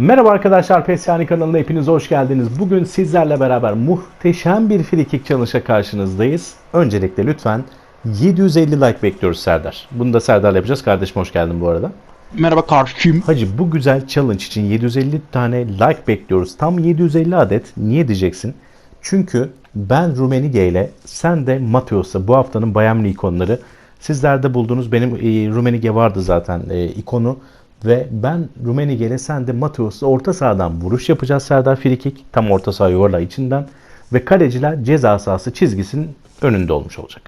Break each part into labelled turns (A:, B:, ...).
A: Merhaba arkadaşlar Pesyani kanalına hepiniz hoş geldiniz. Bugün sizlerle beraber muhteşem bir free kick challenge'a karşınızdayız. Öncelikle lütfen 750 like bekliyoruz Serdar. Bunu da Serdar'la yapacağız. Kardeşim hoş geldin bu arada.
B: Merhaba karşıyım.
A: Hacı bu güzel challenge için 750 tane like bekliyoruz. Tam 750 adet. Niye diyeceksin? Çünkü ben Rumenige ile sen de Mateos'la bu haftanın Münih ikonları. Sizlerde bulduğunuz benim e, Rumenige vardı zaten e, ikonu. Ve ben Rumenige ile sen de Mateos'la orta sahadan vuruş yapacağız Serdar Frikik. Tam orta saha yuvarlağı içinden. Ve kaleciler ceza sahası çizgisinin önünde olmuş olacak.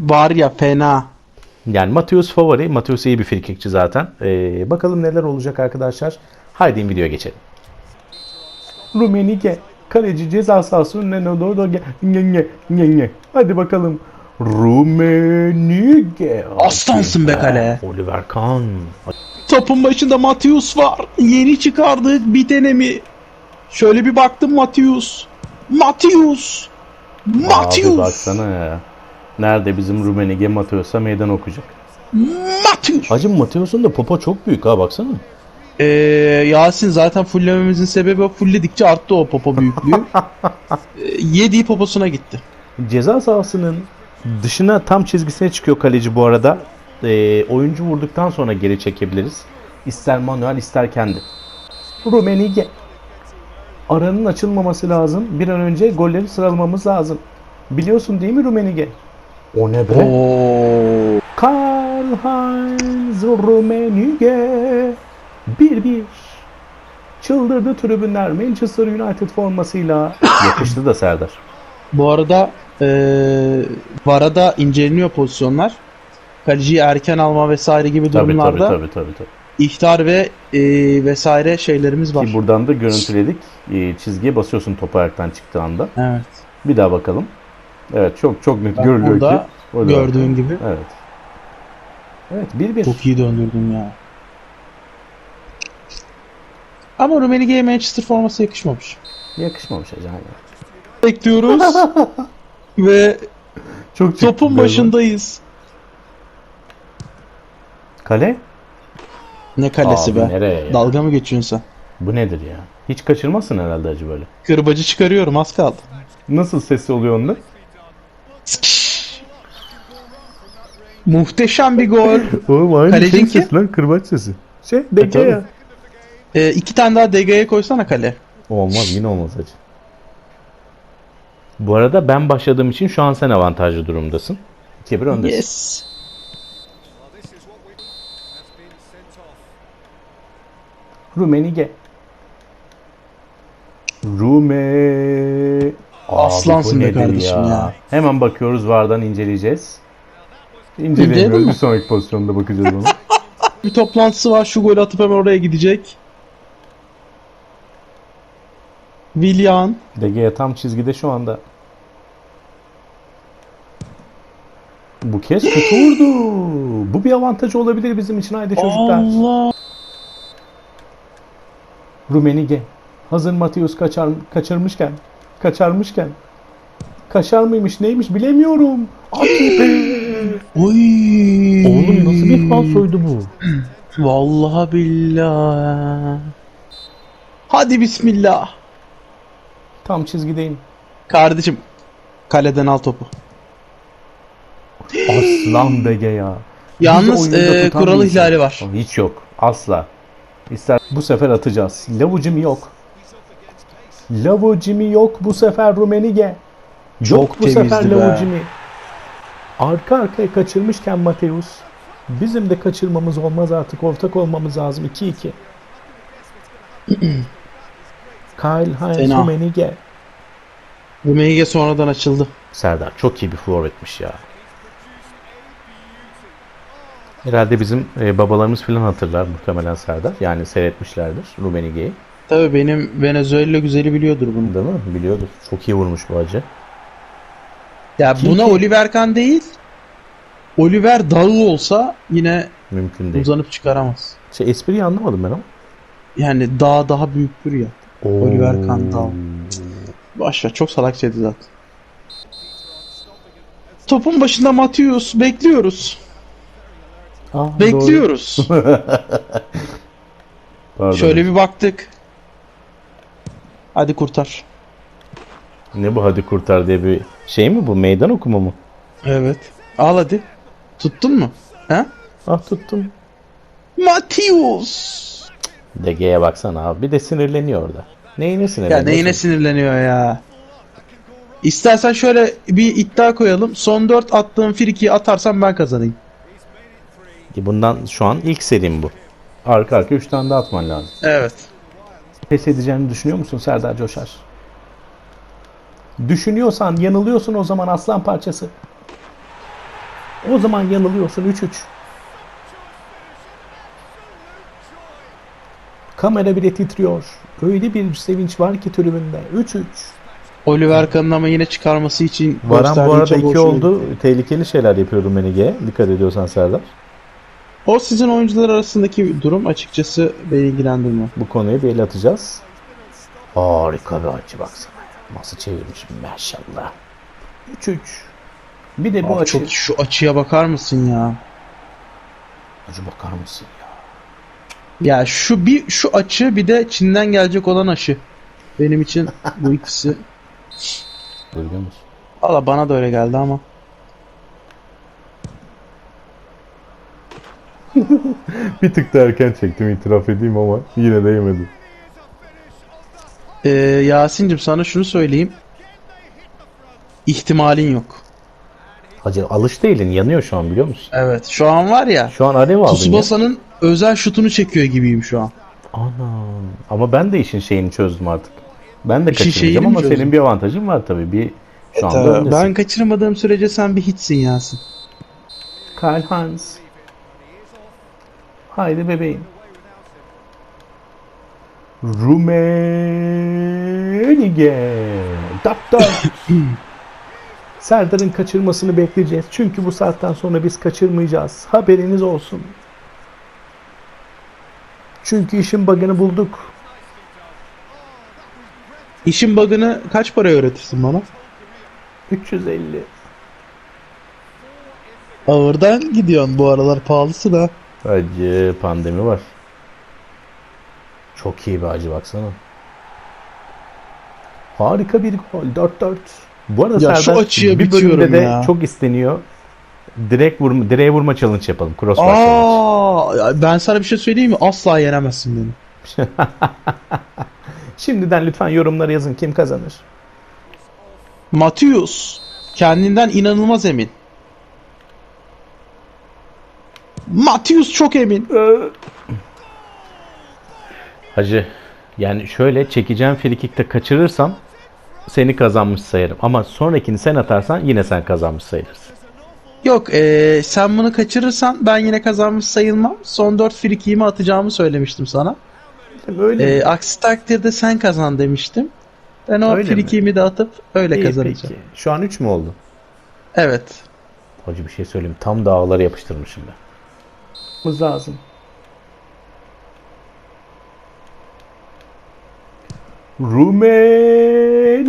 B: Var ya fena.
A: Yani Mateus favori. Mateus iyi bir frikikçi zaten. Ee, bakalım neler olacak arkadaşlar. Haydi videoya geçelim. Rumenige. Kaleci ceza sahası önüne doğru doğru gel-. Hadi bakalım. Rumenige.
B: Aslansın be kale.
A: Oliver Kahn.
B: Topun başında Matius var. Yeni çıkardık bitene mi? Şöyle bir baktım Matius. Matius.
A: Abi
B: Matius.
A: baksana ya. Nerede bizim Rumenige Mateus'a meydan okuyacak.
B: Matius.
A: Hacım Mateus'un da popo çok büyük ha baksana.
B: Ee, Yasin zaten fulllememizin sebebi o fullledikçe arttı o popo büyüklüğü. ee, yediği poposuna gitti.
A: Ceza sahasının dışına tam çizgisine çıkıyor kaleci bu arada. Ee, oyuncu vurduktan sonra geri çekebiliriz. İster manuel ister kendi. Rumenige. Aranın açılmaması lazım. Bir an önce golleri sıralamamız lazım. Biliyorsun değil mi Rumenige? O ne be?
B: Oo.
A: Karl-Heinz Rummenigge 1-1 Çıldırdı tribünler Manchester United formasıyla yakıştı da Serdar.
B: Bu arada ee, VAR'a da inceleniyor pozisyonlar. Kaleciyi erken alma vesaire gibi
A: Tabii tabii
B: durumlarda
A: tabii tabii. tabii.
B: ihtar ve e, vesaire şeylerimiz var.
A: Ki buradan da görüntüledik. Ee, Çizgiye basıyorsun topu ayaktan çıktığı anda.
B: Evet.
A: Bir daha bakalım. Evet çok çok net
B: Bak
A: görülüyor ki.
B: gördüğün gibi.
A: Evet. Evet 1-1.
B: Çok iyi döndürdüm ya. Ama Rummenigge'ye Manchester forması yakışmamış.
A: Yakışmamış hocam.
B: Bekliyoruz. ve
A: Çok
B: topun başındayız.
A: Kale?
B: Ne kalesi
A: Abi
B: be.
A: nereye ya?
B: Dalga mı geçiyorsun sen?
A: Bu nedir ya? Hiç kaçırmazsın herhalde acı böyle.
B: Kırbacı çıkarıyorum az kaldı.
A: Nasıl sesi oluyor onda?
B: Muhteşem bir gol.
A: Oğlum aynı
B: Kalecin
A: şey
B: kim?
A: lan kırbaç sesi. Şey
B: tabii.
A: Dege ya.
B: e, iki tane daha DG'ye koysana kale.
A: Olmaz yine olmaz acı. Bu arada ben başladığım için şu an sen avantajlı durumdasın. 2-1 öndesin.
B: Yes.
A: Rumenige. Rume.
B: Aslansın be kardeşim ya.
A: Hemen bakıyoruz VAR'dan inceleyeceğiz.
B: İnceleyelim
A: İnceleyemiyoruz.
B: mi?
A: Bir sonraki pozisyonda bakacağız ona.
B: Bir toplantısı var. Şu golü atıp hemen oraya gidecek. Willian.
A: Dege tam çizgide şu anda. Bu kez kötü vurdu. Bu bir avantaj olabilir bizim için haydi çocuklar.
B: Allah.
A: Rumenige. Hazır Matius kaçar, kaçırmışken. Kaçarmışken. Kaşar mıymış neymiş bilemiyorum. Hadi be.
B: Oy.
A: Oğlum nasıl bir falsoydu bu?
B: Vallahi billah. Hadi bismillah.
A: Tam çizgideyim.
B: Kardeşim kaleden al topu.
A: Aslan Dege ya.
B: Yalnız e,
A: insan.
B: ihlali var.
A: Hiç yok. Asla. İster bu sefer atacağız. Lavucimi yok. Lavucimi yok bu sefer Rumenige. Yok
B: Çok
A: bu sefer. Lavucimi. Arka arkaya kaçırmışken Mateus. Bizim de kaçırmamız olmaz artık. Ortak olmamız lazım. 2-2. Kyle Heinz. Rumenige.
B: Rummenigge sonradan açıldı.
A: Serdar çok iyi bir forvetmiş ya. Herhalde bizim e, babalarımız falan hatırlar muhtemelen Serdar. Yani seyretmişlerdir Rumenige'yi.
B: Tabii benim Venezuela güzeli biliyordur bunu.
A: Değil mi? Biliyordur. Çok iyi vurmuş bu acı.
B: Ya
A: Kim
B: buna
A: ki?
B: Oliver Kahn değil. Oliver Dağı olsa yine
A: Mümkün değil.
B: uzanıp çıkaramaz.
A: Şey, espriyi anlamadım ben ama.
B: Yani dağ daha büyüktür ya. Oliver Kahn Dağı.
A: Oo.
B: Başla çok salakçaydı zaten. Topun başında Matius bekliyoruz.
A: Doğru.
B: Bekliyoruz.
A: Pardon.
B: Şöyle bir baktık. Hadi kurtar.
A: Ne bu hadi kurtar diye bir şey mi bu? Meydan okuma mu?
B: Evet. Al hadi. Tuttun mu? He?
A: Ah tuttum.
B: Matius.
A: DG'ye baksana abi. Bir de sinirleniyor orada. Neyine
B: Ya
A: sinirleniyor?
B: neyine sinirleniyor ya. İstersen şöyle bir iddia koyalım. Son 4 attığım frikiyi atarsam ben kazanayım.
A: Bundan şu an ilk serim bu. Arka arka 3 tane daha atman lazım.
B: Evet.
A: Pes edeceğini düşünüyor musun Serdar Coşar? Düşünüyorsan yanılıyorsun o zaman aslan parçası. O zaman yanılıyorsun 3-3. Kamera bile titriyor. Öyle bir sevinç var ki tribünde. 3-3.
B: Oliver Kahn'ın ama yine çıkarması için
A: Varan bu arada
B: çaba
A: 2
B: hoşuma
A: oldu. Tehlikeli şeyler yapıyor Rummenigge. Dikkat ediyorsan Serdar.
B: O sizin oyuncular arasındaki durum açıkçası beni ilgilendirmiyor.
A: Bu konuya bir el atacağız. Harika bir açı baksana. ya. Nasıl çevirmişim maşallah. 3-3. Bir de bu
B: Abi
A: açı.
B: çok şu açıya bakar mısın ya?
A: Acı bakar mısın ya?
B: Ya şu bir şu açı bir de Çin'den gelecek olan aşı. Benim için bu ikisi.
A: Görüyor musun?
B: Valla bana da öyle geldi ama.
A: Bir tık da erken çektim itiraf edeyim ama yine de yemedim.
B: Ee, Yasin'cim sana şunu söyleyeyim. İhtimalin yok.
A: Hacı alış değilin yanıyor şu an biliyor musun?
B: Evet. Şu an var ya.
A: Şu an alev aldın.
B: Tsubasa'nın özel şutunu çekiyor gibiyim şu an.
A: Ana. Ama ben de işin şeyini çözdüm artık. Ben de
B: İşin şeyini mi
A: ama
B: çözdün?
A: senin bir avantajın var tabii. Bir şu anda
B: Tabii,
A: öndesin.
B: ben kaçırmadığım sürece sen bir hitsin Yasin.
A: Karl Hans. Haydi bebeğim. Rumenige. Doktor. Serdar'ın kaçırmasını bekleyeceğiz. Çünkü bu saatten sonra biz kaçırmayacağız. Haberiniz olsun. Çünkü işin bug'ını bulduk.
B: İşin bug'ını kaç paraya öğretirsin bana?
A: 350.
B: Ağırdan gidiyorsun bu aralar pahalısı da.
A: Acı pandemi var. Çok iyi bir acı baksana. Harika bir gol. 4-4. Bu arada
B: Ya şu
A: Serdar
B: açıya
A: bir bölümde de
B: ya.
A: çok isteniyor. Direkt vurma, direğe vurma challenge yapalım. Challenge.
B: Aa, ben sana bir şey söyleyeyim mi? Asla yenemezsin beni.
A: Şimdiden lütfen yorumlara yazın kim kazanır.
B: Matius kendinden inanılmaz emin. Matius çok emin.
A: Hacı yani şöyle çekeceğim frikikte kaçırırsam seni kazanmış sayarım. Ama sonrakini sen atarsan yine sen kazanmış sayılırsın.
B: Yok eee, sen bunu kaçırırsan ben yine kazanmış sayılmam. Son 4 frikiğimi atacağımı söylemiştim sana.
A: Öyle?
B: Eee, aksi takdirde sen kazan demiştim. Ben o
A: Öyle mi?
B: frikiğimi de atıp öyle
A: İyi,
B: kazanacağım.
A: peki. Şu an 3 mü oldu?
B: Evet.
A: Hacı bir şey söyleyeyim. Tam dağları yapıştırmışım ben. Mız lazım. Rumenige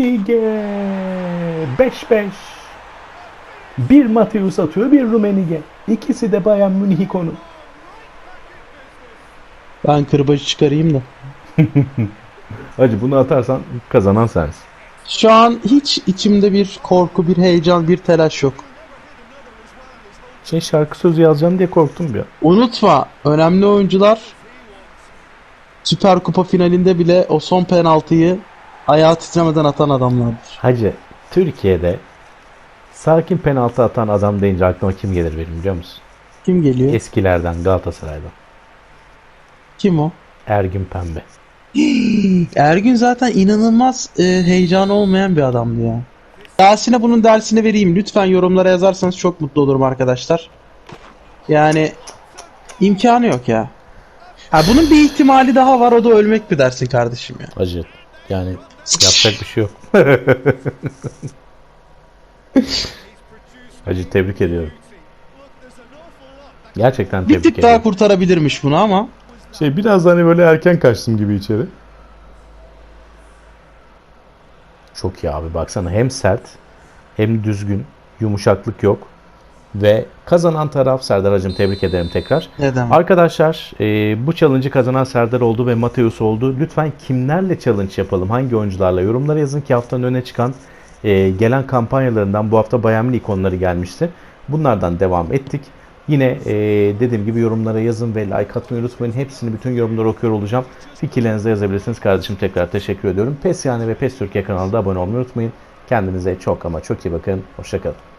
A: 5-5 Bir Mateus atıyor bir Rumenige. İkisi de Bayern Münih ikonu.
B: Ben kırbacı çıkarayım da.
A: Hacı bunu atarsan kazanan sensin.
B: Şu an hiç içimde bir korku, bir heyecan, bir telaş yok.
A: Şey şarkı sözü yazacağım diye korktum bir an.
B: Unutma önemli oyuncular Süper Kupa finalinde bile o son penaltıyı ayağı titremeden atan adamlardır.
A: Hacı Türkiye'de sakin penaltı atan adam deyince aklıma kim gelir benim biliyor musun?
B: Kim geliyor?
A: Eskilerden Galatasaray'dan.
B: Kim o?
A: Ergün Pembe.
B: Ergün zaten inanılmaz e, heyecanı olmayan bir adamdı ya. Yasin'e bunun dersini vereyim. Lütfen yorumlara yazarsanız çok mutlu olurum arkadaşlar. Yani imkanı yok ya. Ha bunun bir ihtimali daha var o da ölmek mi dersin kardeşim ya?
A: Acı. Yani yapacak bir şey yok. Hacı tebrik ediyorum. Gerçekten
B: Bir
A: tebrik
B: tık daha
A: ediyorum.
B: kurtarabilirmiş bunu ama
A: Şey biraz hani böyle erken kaçtım gibi içeri. Çok iyi abi baksana hem sert hem düzgün yumuşaklık yok. Ve kazanan taraf Serdar Hacım tebrik ederim tekrar.
B: Ne demek?
A: Arkadaşlar e, bu challenge'ı kazanan Serdar oldu ve Mateus oldu. Lütfen kimlerle challenge yapalım? Hangi oyuncularla? Yorumlara yazın ki haftanın öne çıkan e, gelen kampanyalarından bu hafta Bayern ikonları gelmişti. Bunlardan devam ettik. Yine e, dediğim gibi yorumlara yazın ve like atmayı unutmayın. Hepsini bütün yorumları okuyor olacağım. Fikirlerinizi yazabilirsiniz. Kardeşim tekrar teşekkür ediyorum. PES yani ve PES Türkiye kanalına abone olmayı unutmayın. Kendinize çok ama çok iyi bakın. Hoşçakalın.